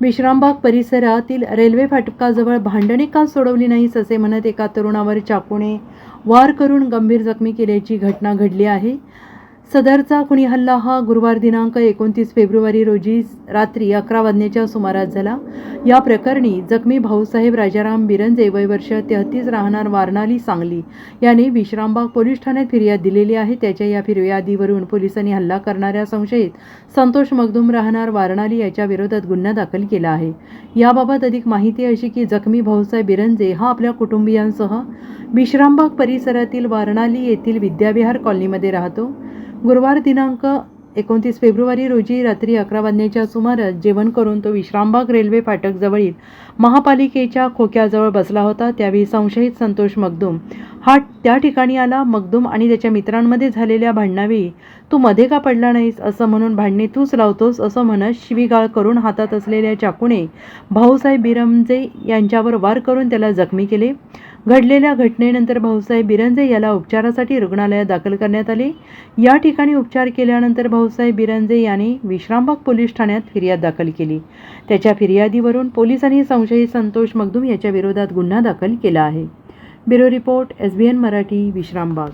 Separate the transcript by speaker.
Speaker 1: विश्रामबाग परिसरातील रेल्वे फाटकाजवळ भांडणे का सोडवली नाहीस असे म्हणत एका तरुणावर चाकूने वार करून गंभीर जखमी केल्याची घटना घडली आहे. सदरचा खुनी हल्ला हा गुरुवार दिनांक एकोणतीस फेब्रुवारी रोजी रात्री अकरा वाजण्याच्या सुमारास झाला. या प्रकरणी जखमी भाऊसाहेब राजाराम बिरंजे वय वर्ष तेहतीस राहणार वारणाली सांगली याने विश्रामबाग पोलीस ठाण्यात फिर्याद दिलेली आहे. त्याच्या या फिर्यादीवरून पोलिसांनी हल्ला करणाऱ्या संशयित संतोष मगदूम राहणार वारणाली याच्या विरोधात गुन्हा दाखल केला आहे. याबाबत अधिक माहिती अशी की जखमी भाऊसाहेब बिरंजे हा आपल्या कुटुंबियांसह विश्रामबाग परिसरातील वारणाली येथील विद्याविहार कॉलनीमध्ये राहतो. गुरुवार दिनांक एकोणतीस फेब्रुवारी रोजी रात्री अकरा वाजण्याच्या सुमारास जेवण करून तो विश्रामबाग रेल्वे फाटकजवळील महापालिकेच्या खोक्याजवळ बसला होता. त्यावेळी संशयित संतोष मगदूम हा त्या ठिकाणी आला. मगदूम आणि त्याच्या मित्रांमध्ये झालेल्या भांडणावेळी तू मध्ये का पडला नाहीस? असं म्हणून भांडणे तूच लावतोस? असं म्हणत शिवीगाळ करून हातात असलेल्या चाकूने भाऊसाहेब बिरमजे यांच्यावर वार करून त्याला जखमी केले. घडलेल्या घटनेनंतर भाऊसाहेब बिरंजे याला उपचारासाठी रुग्णालयात दाखल करण्यात आले. या ठिकाणी उपचार केल्यानंतर भाऊसाहेब बिरंजे यांनी विश्रामबाग पोलीस ठाण्यात फिर्याद दाखल केली. त्याच्या फिर्यादीवरून पोलिसांनी संशयित संतोष मगदूम याच्या विरोधात गुन्हा दाखल केला आहे. Bureau report S B N Marathi Vishrambag.